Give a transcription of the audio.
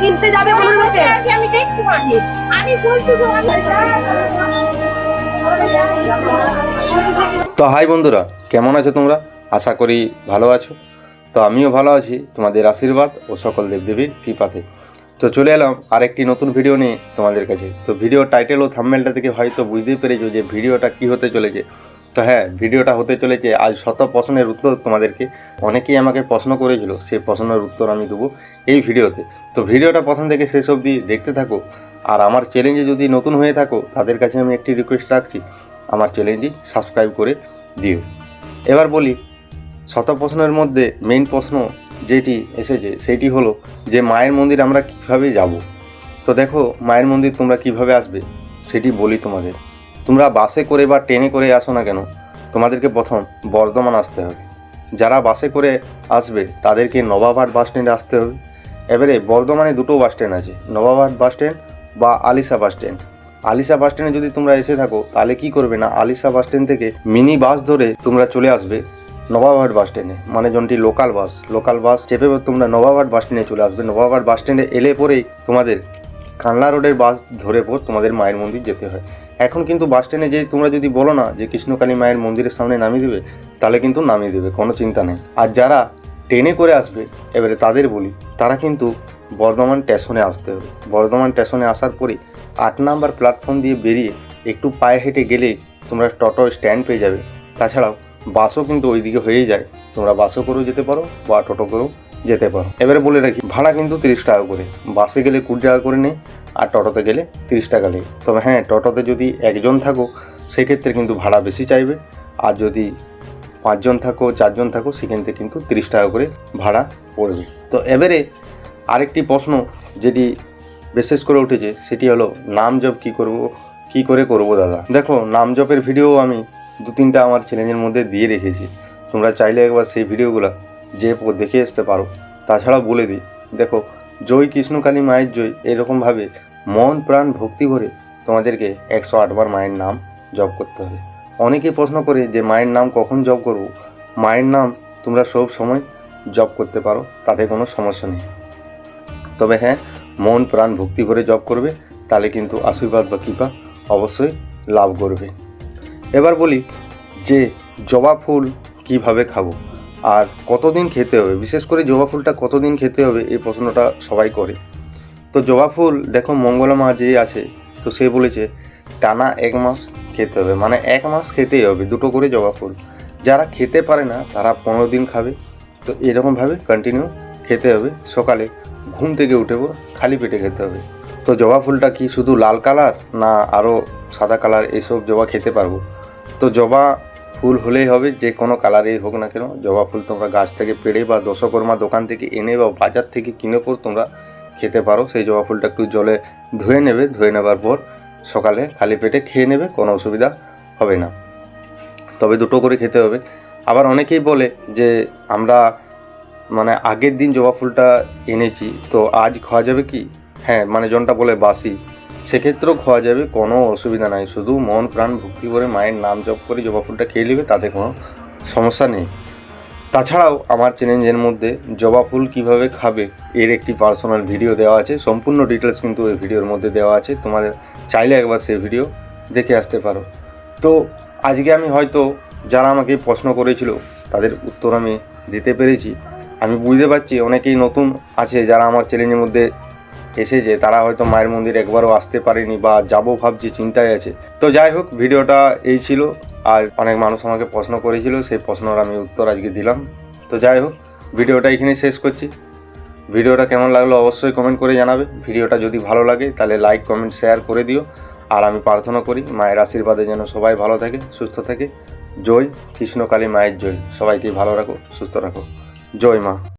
কিনতে যাবে আমি দেখছি আমি বলছি তো হাই বন্ধুরা কেমন আছো তোমরা? আশা করি ভালো আছো। তো আমিও ভালো আছি তোমাদের আশীর্বাদ ও সকল দেবদেবীর কৃপাতে। তো চলে এলাম আরেকটি নতুন ভিডিও নিয়ে তোমাদের কাছে। তো ভিডিও টাইটেল ও থাম্বেলটা থেকে হয়তো বুঝতেই পেরেছ যে ভিডিওটা কি হতে চলেছে। তো হ্যাঁ ভিডিওটা হতে চলেছে। আজ শত প্রশ্নের উত্তর তোমাদেরকে অনেকেই আমাকে প্রশ্ন করেছিল, সেই প্রশ্নের উত্তর আমি দেবো এই ভিডিওতে। তো ভিডিওটা প্রথম থেকে শেষ অবধি দেখতে থাকো। আর আমার চ্যালেঞ্জে যদি নতুন হয়ে থাকো, তাদের কাছে আমি একটি রিকোয়েস্ট রাখছি, আমার চ্যানেলটি সাবস্ক্রাইব করে দিও। এবার বলি, শত প্রশ্নের মধ্যে মেইন প্রশ্ন যেটি এসেছে, সেটি হলো যে মায়ের মন্দির আমরা কীভাবে যাব? তো দেখো, মায়ের মন্দির তোমরা কীভাবে আসবে, সেটি বলি তোমাদের। তোমরা বাসে করে বা ট্রেনে করে আসো না কেন? তোমাদেরকে প্রথম বর্ধমান আসতে হবে। যারা বাসে করে আসবে, তাদেরকে নবাবহাট বাস স্ট্যান্ডে আসতে হবে। এবারে বর্ধমানে দুটো বাস স্ট্যান্ড আছে, নবাবহাট বাস স্ট্যান্ড বা Alisha bus stand. Alisha bus স্ট্যান্ডে যদি তোমরা এসে থাকো, তাহলে কি করবে না, আলিশা বাস স্ট্যান্ড থেকে মিনি বাস ধরে তোমরা চলে আসবে নবাবহাট বাস স্ট্যান্ডে। মানে যেমনটি লোকাল বাস লোকাল বাস চেপে তোমরা নবাবহাট বাস স্ট্যান্ডে চলে আসবে। নবাবহাট বাস স্ট্যান্ডে এলে পরেই তোমাদের কানলা রোডের বাস ধরে পর তোমাদের মায়ের মন্দির যেতে হয়। এখন কিন্তু বাস স্ট্যান্ডে যে তোমরা যদি বলো না যে কৃষ্ণকালী মায়ের মন্দিরের সামনে নামিয়ে দেবে, তাহলে কিন্তু নামিয়ে দেবে, কোনো চিন্তা নেই। আর যারা ট্রেনে করে আসবে, এবারে তাদের বলি, তারা কিন্তু বর্ধমান স্টেশনে আসতে হবে। বর্ধমান স্টেশনে আসার পরে আট নাম্বার প্ল্যাটফর্ম দিয়ে বেরিয়ে একটু পায়ে হেঁটে গেলেই তোমরা টোটো স্ট্যান্ড পেয়ে যাবে। তাছাড়াও বাসও কিন্তু ওইদিকে হয়েই যায়। তোমরা বাসও করেও যেতে পারো বা টোটো করেও যেতে পারো। এবারে বলে রাখি, ভাড়া কিন্তু তিরিশ টাকা করে। বাসে গেলে কুড়ি টাকা করে নেই আর টোটোতে গেলে তিরিশ টাকা নেই। তবে হ্যাঁ টোটোতে যদি একজন থাকো, সেক্ষেত্রে কিন্তু ভাড়া বেশি চাইবে। আর যদি পাঁচজন থাকো, চারজন থাকো, সেখান থেকে কিন্তু তিরিশ টাকা করে ভাড়া পড়বে। তো এবারে আরেকটি প্রশ্ন যেটি বিশেষ করে উঠেছে, সেটি হলো, নাম জপ কী করব, কি করে করব দাদা? দেখো, নাম জপের ভিডিও আমি দু তিনটা আমার চ্যানেলের মধ্যে দিয়ে রেখেছি। তোমরা চাইলে একবার সেই ভিডিওগুলো যে দেখে আসতে পারো। তাছাড়া বলে দিই, দেখো, জয় কৃষ্ণকালী মায়ের জয়, এরকমভাবে মন প্রাণ ভক্তি ভরে তোমাদেরকে একশো আটবার মায়ের নাম জপ করতে হবে। অনেকে প্রশ্ন করে যে মায়ের নাম কখন জপ করব? মায়ের নাম তোমরা সব সময় জপ করতে পারো, তাতে কোনো সমস্যা নেই। তবে হ্যাঁ মন প্রাণ ভক্তি করে জপ করবে, তাহলে কিন্তু আশীর্বাদ বা কৃপা অবশ্যই লাভ করবে। এবার বলি যে জবা ফুল কীভাবে খাব? আর কতদিন খেতে হবে? বিশেষ করে জবা ফুলটা কতদিন খেতে হবে এই প্রশ্নটা সবাই করে। তো জবা ফুল, দেখো মঙ্গলা মা যে আছে, তো সে বলেছে, টানা এক মাস খেতে হবে। মানে এক মাস খেতেই হবে, দুটো করে জবা ফুল। যারা খেতে পারে না, তারা পনেরো দিন খাবে। তো এরকমভাবে কন্টিনিউ খেতে হবে। সকালে ঘুম থেকে উঠে পর খালি পেটে খেতে হবে। তো জবা ফুলটা কি শুধু লাল কালার না আরও সাদা কালার এসব জবা খেতে পারব? তো জবা ফুল হলেই হবে, যে কোনো কালারেই হোক না কেন। জবা ফুল তোমরা গাছ থেকে পেড়ে বা দশকর্মা দোকান থেকে এনে বা বাজার থেকে কিনে পর তোমরা খেতে পারো। সেই জবা ফুলটা একটু জলে ধুয়ে নেবে, ধুয়ে নেবার পর সকালে খালি পেটে খেয়ে নেবে, কোনো অসুবিধা হবে না। তবে দুটো করে খেতে হবে। আবার অনেকেই বলে যে আমরা মানে আগের দিন জবা ফুলটা এনেছি, তো আজ খাওয়া যাবে কি? হ্যাঁ মানে জনটা বলে বাসি। সেক্ষেত্রেও খাওয়া যাবে, কোনো অসুবিধা নাই। শুধু মন, প্রাণ, ভক্তি করে, মায়ের নাম জপ করে, জবা ফুলটা খেয়ে নেবে, তাতে কোনো সমস্যা নেই। তাছাড়াও আমার চ্যালেঞ্জের মধ্যে জবা ফুল কীভাবে খাবে, এর একটি পার্সোনাল ভিডিও দেওয়া আছে। সম্পূর্ণ ডিটেলস কিন্তু এই ভিডিওর মধ্যে দেওয়া আছে। তোমাদের চাইলে একবার সেই ভিডিও দেখে আসতে পারো। তো আজকে আমি হয়তো যারা আমাকে প্রশ্ন করেছিল, তাদের উত্তর আমি দিতে পেরেছি। আমি বুঝতে পারছি অনেকেই নতুন আছে যারা আমার চ্যালেঞ্জের মধ্যে এসেছে তারা হয়তো মায়ের মন্দির একবারও আসতে পারেনি বা যাব ভাবছি, চিন্তায় আছে। তো যাই হোক, ভিডিওটা এই ছিল। আর অনেক মানুষ আমাকে প্রশ্ন করেছিল, সেই প্রশ্নের আমি উত্তর আজকে দিলাম। তো যাই হোক, ভিডিওটা এখানে শেষ করছি। ভিডিওটা কেমন লাগল অবশ্যই কমেন্ট করে জানাবে। ভিডিওটা যদি ভালো লাগে, তাহলে লাইক কমেন্ট শেয়ার করে দিও। আর আমি প্রার্থনা করি, মায়ের আশীর্বাদে যেন সবাই ভালো থাকে, সুস্থ থাকে। জয় কৃষ্ণকালী মায়ের জয়। সবাইকে ভালো রাখো, সুস্থ রাখো। জয় মা।